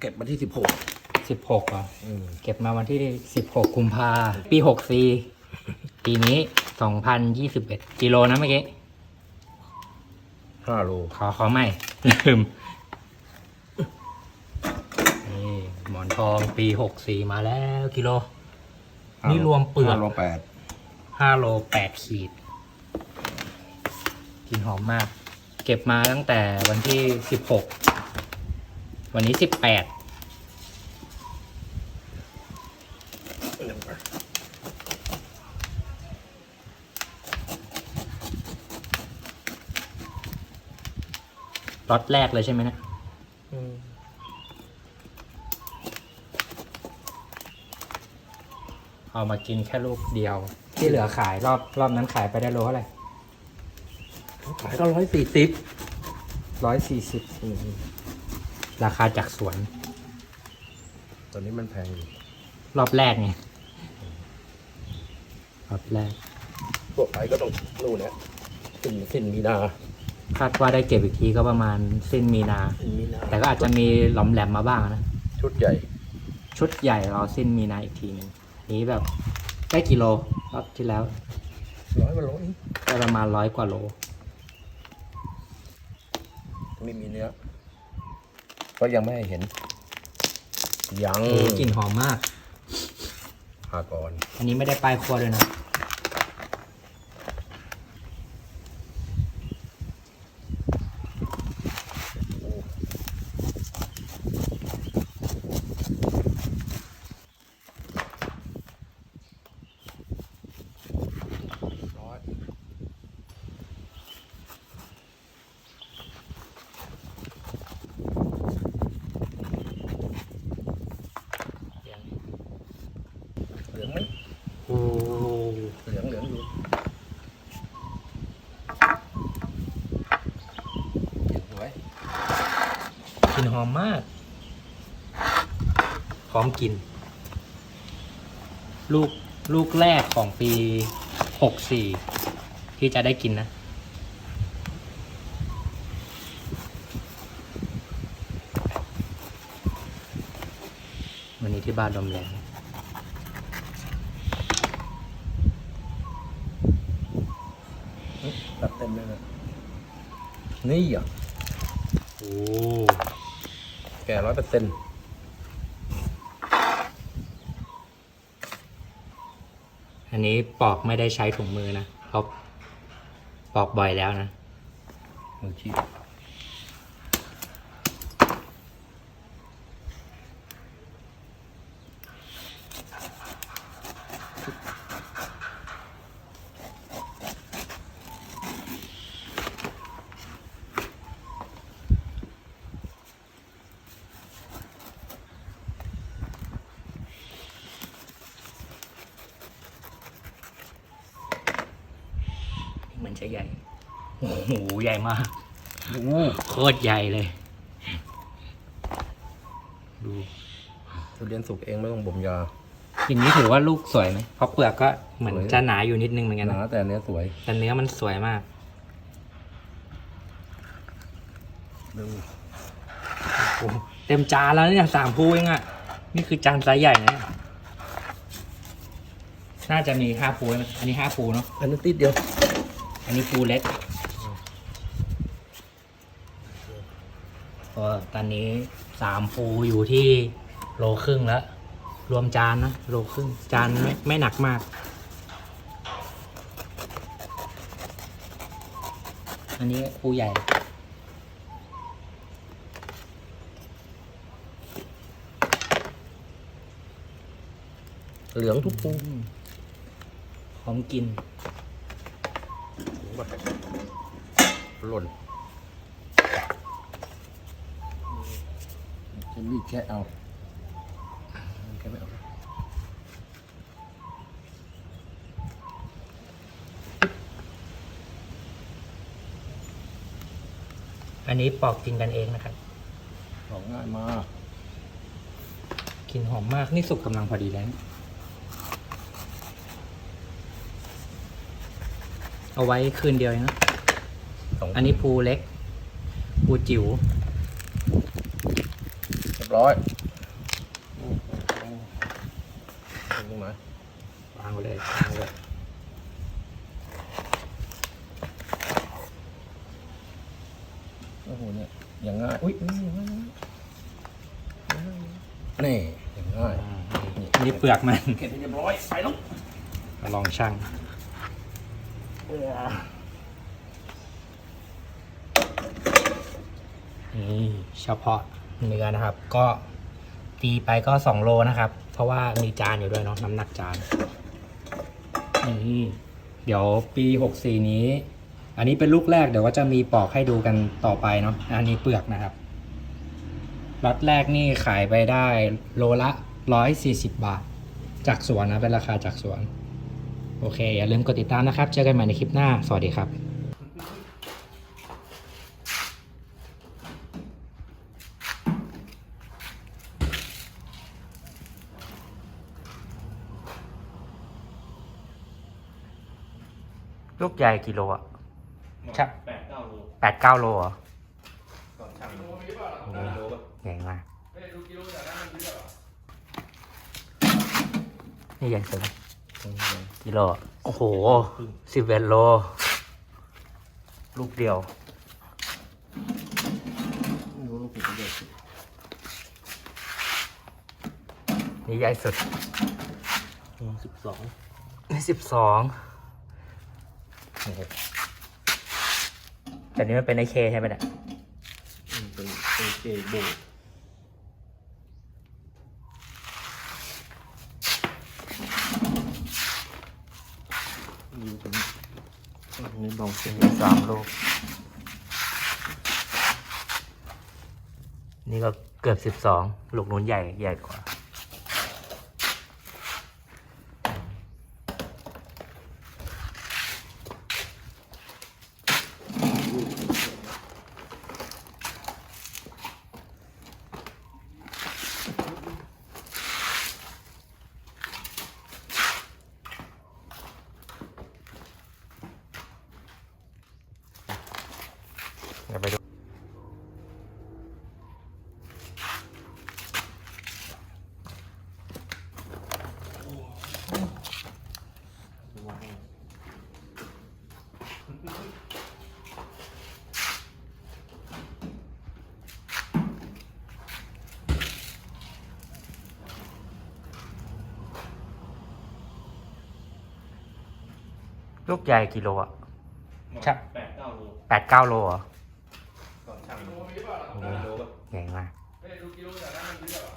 เก็บมาที่สิบหกสิบหกอะเก็บมาวันที่สิบหกกุมภาปีหกสี่ปีนี้สองพันยี่สิบเอ็ดกิโลนะเมื่อกี้ห้าโลขอขอใหม่ลืมนี่หมอนทองปีหกสี่มาแล้วกิโล นี่รวมเปลือกห้าโลแปดห้าโลแปดขีดกลินหอมมาก เก็บมาตั้งแต่วันที่สิบหก วันนี้สิบแปดล็อตแรกเลยใช่ไหมเนะเอามากินแค่ลูกเดียว ที่เหลือขายรอบรอบนั้นขายไปได้โลเท่าไหร่ขายก็ร้อยสี่สิบร้อยสี่สิบ ราคาจากสวน ตอนนี้มันแพงอยู่รอบแรกไงรอบแรกตัวไปก็ต้องนู่นนะสิ้นสิ้นมีนาคาดว่าได้เก็บอีกทีก็ประมาณสิ้นมีนา สิ้นมีนาแต่ก็อาจจะมีหลอมแหลมมาบ้างนะ ชุดใหญ่ชุดใหญ่รอสิ้นมีนาอีกทีหนึงนี้แบบได้กิโลรอบที่แล้วร้อยกว่าโลเองได้ประมาณร้อยกว่าโล ไม่มีเนื้อ ก็ยังไม่ให้เห็น ยังโอ้กลิ่นหอมมากหาก่อน อันนี้ไม่ได้ป้ายครัวด้วยนะ ร้อยเหลืองไหม โอ้ เหลืองเหลืองอยู่เก็บไว้ กลิ่นห อมมาก พร้อมกิน ลูกลูกแรกของปีหกสี่ที่จะได้กินนะ วันนี้ที่บ้านลมแรงตัดเต็มเลยนะนี่อะโอ้แก่ร้อยเปอร์เซ็นต์อันนี้ปอกไม่ได้ใช้ถุงมือนะเขาปอกบ่อยแล้วนะมือชี มือนจะใหญ่ โอ้โห ใหญ่มากดูโคตรใหญ่เลย ดูทุเรียนสุกเองไม่ต้องบ่มยาอย่างนี้ถือว่าลูกสวยไหมเพราะเปลือกก็เหมือนสวยจะหนาอยู่นิดนึงเหมือนกันหนานะแต่เนื้อสวยแต่เนื้อมันสวยมากดูโอ้โหเต็มจานแล้วเนี่ยสามภูเองอะ่ะ นี่คือจานไซส์ใหญ่นะเนี่ยน่าจะมีห้าภูไหมอันนี้ห้าภูเนาะอันนั้นติดเดียว อันนี้ภูเล็กก็ตอนนี้สามภูอยู่ที่โลครึ่งแล้ว รวมจานนะโลครึ่ง จานไม่ไม่หนักมากอันนี้ภูใหญ่ เหลืองทุกปูพร้อมกิน หล่นจะมีดแค่เอาแค่ไม่เอาอันนี้ปอกกินกันเองนะครับของง่ายมากกลิ่นหอมมาก นี่สุกกำลังพอดีแล้ว เอาไว้คืนเดียวเองนะสองอันนี้ภูเล็กภูจิ๋วจะบร้อยอืมตรงไหนวางไว้เลยวางไว้เลยโอ้โหเนี่ยอย่างง่ายอุ้ยนี่อย่างง่ายนี่อย่างง่ายอ่านี่นี่เปลือกมัน เก็บให้เรียบร้อย ไปแล้วมาลองช่าง นี่เฉพาะเนื้อนะครับ ก็ตีไปก็สองโลนะครับ เพราะว่ามีจานอยู่ด้วยเนาะน้ำหนักจานนี่เดี๋ยวปีหกสี่นี้ อันนี้เป็นลูกแรกเดี๋ยวก็จะมีปอกให้ดูกันต่อไปเนาะอันนี้เปลือกนะครับล็อตแรกนี่ขายไปได้โลละร้อยสี่สิบบาท จากสวนนะเป็นราคาจากสวน โอเค อย่าลืมกดติดตามนะครับ เจอกันใหม่ในคลิปหน้า สวัสดีครับลูกใหญ่กิโลอะครับแปดเก้าโลแปดเก้าโลเหรอก่อนช่างโอ้โหโลป่ะใหญ่มากเฮ้ยดูกิโลจากนั้นมันเยอะเหรอนี่ใหญ่สุด กิโลอะโอ้โหสิบเอ็ดโล ลูกเดียวไม่รู้ลูกผิดเยอะนี่ใหญ่สุดสิบสองนี่สิบสองแต่นี้มันเป็นไอเคใช่ไหมเนี่ยเป็นเป็นเจโบ ยู่ตรงนี้นี่บองเสียงสามลูก นี่ก็เกือบสิบสองลูกนู้นใหญ่ใหญ่กว่า ลูกใหญ่กิโลอะครับแปดเก้าโลแปดเก้าโลเหรอก่อนช่างโลโอ้โหโลป่ะใหญ่มากเฮ้ยดูกิโลจากนั้นมันเยอะเหรอ